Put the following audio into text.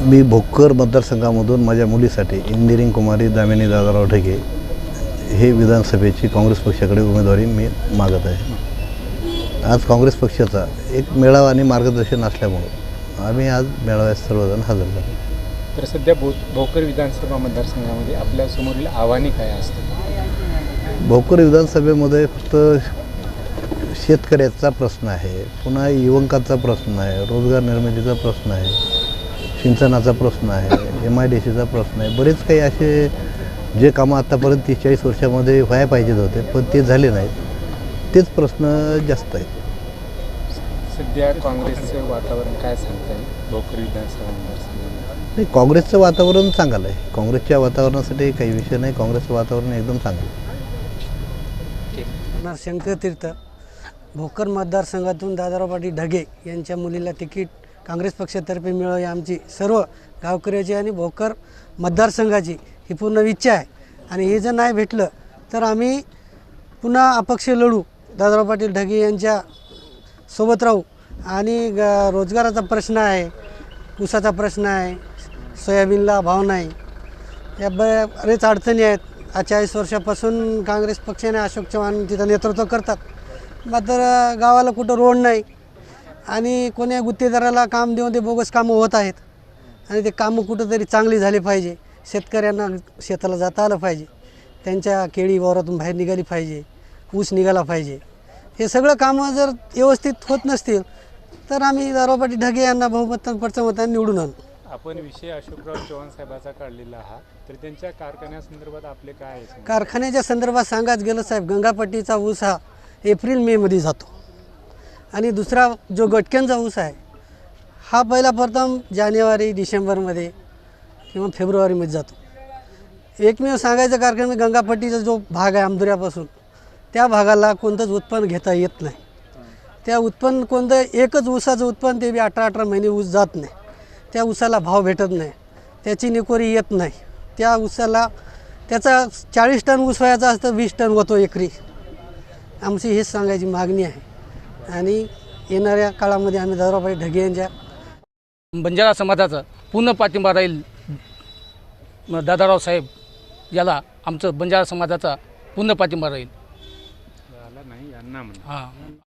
मी भोकर मतदारसंघामधून माझ्या मुलीसाठी इंदिरिंग कुमारी दामिनी दादाराव ढगे हे विधानसभेची काँग्रेस पक्षाकडे उमेदवारी मी मागत आहे. आज काँग्रेस पक्षाचा एक मेळावा आणि मार्गदर्शन असल्यामुळं आम्ही आज मेळाव्यात सर्वजण हजर झालो. तर सध्या भो भोकर विधानसभा मतदारसंघामध्ये आपल्या समोरील आव्हाने काय असतात? भोकर विधानसभेमध्ये फक्त शेतकऱ्याचा प्रश्न आहे पुन्हा युवकांचा प्रश्न आहे रोजगार निर्मितीचा प्रश्न आहे. सिंचनाचा प्रश्न आहे एम आय डी सीचा प्रश्न आहे. बरेच काही असे जे कामं आत्तापर्यंत तीस चाळीस वर्षामध्ये व्हायला पाहिजेत होते पण ते झाले नाहीत. तेच प्रश्न जास्त आहेत. सध्या काँग्रेसचं वातावरण काय सांगता येईल भोकर विधानसभा मतदारसंघामध्ये नाही काँग्रेसचं वातावरण चांगलं आहे. काँग्रेसच्या वातावरणासाठी काही विषय नाही. काँग्रेसचं वातावरण एकदम चांगलं शंकर तीर्थ भोकर मतदारसंघातून दादाराव पाटील ढगे यांच्या मुलीला तिकीट काँग्रेस पक्षातर्फे मिळावी आमची सर्व गावकऱ्याची आणि भोकर मतदारसंघाची ही पूर्ण इच्छा आहे. आणि हे जर नाही भेटलं तर आम्ही पुन्हा अपक्ष लढू. दादाराव पाटील ढगे यांच्या सोबत राहू. आणि ग रोजगाराचा प्रश्न आहे ऊसाचा प्रश्न आहे सोयाबीनला भाव नाही. या बरेच अडचणी आहेत. आज चाळीस वर्षापासून काँग्रेस पक्षाने अशोक चव्हाण तिथं नेतृत्व करतात. मात्र गावाला कुठं रोड नाही. आणि कोण्या गुत्तेदाराला काम देऊन ते बोगस कामं होत आहेत. आणि ते कामं कुठंतरी चांगली झाली पाहिजे. शेतकऱ्यांना शेताला जाता आलं पाहिजे. त्यांच्या केळी वावरातून बाहेर निघाली पाहिजे. ऊस निघाला पाहिजे. हे सगळं कामं जर व्यवस्थित होत नसतील तर आम्ही दारोपाटी ढगे यांना बहुमत मतांनी निवडून आणू. आपण विषय अशोकराव चव्हाण साहेबाचा काढलेला आहात. तर त्यांच्या कारखान्यासंदर्भात आपले काय कारखान्याच्या संदर्भात सांगायचं गेलं साहेब गंगापट्टीचा ऊस हा एप्रिल मेमध्ये जातो. आणि दुसरा जो गटक्यांचा ऊस आहे हा पहिला प्रथम जानेवारी डिसेंबरमध्ये किंवा फेब्रुवारीमध्ये जातो. एकमेव सांगायचं कार्यक्रम गंगापट्टीचा जो भाग आहे आमदुऱ्यापासून त्या भागाला कोणतंच उत्पन्न घेता येत नाही. त्या उत्पन्न कोणतं एकच ऊसाचं उत्पन्न ते बी अठरा अठरा महिने ऊस जात नाही. त्या ऊसाला भाव भेटत नाही. त्याची निकोरी येत नाही. त्या ऊसाला त्याचा चाळीस टन ऊस व्हायचा असतं वीस टन होतो एकरी. आमची हेच सांगायची मागणी आहे. आणि येणाऱ्या काळामध्ये आम्ही दादाबाई ढगे यांच्या बंजारा समाजाचा पूर्ण पाठिंबा राहील. म- दादाराव साहेब याला आमचं बंजारा समाजाचा पूर्ण पाठिंबा राहील. हां.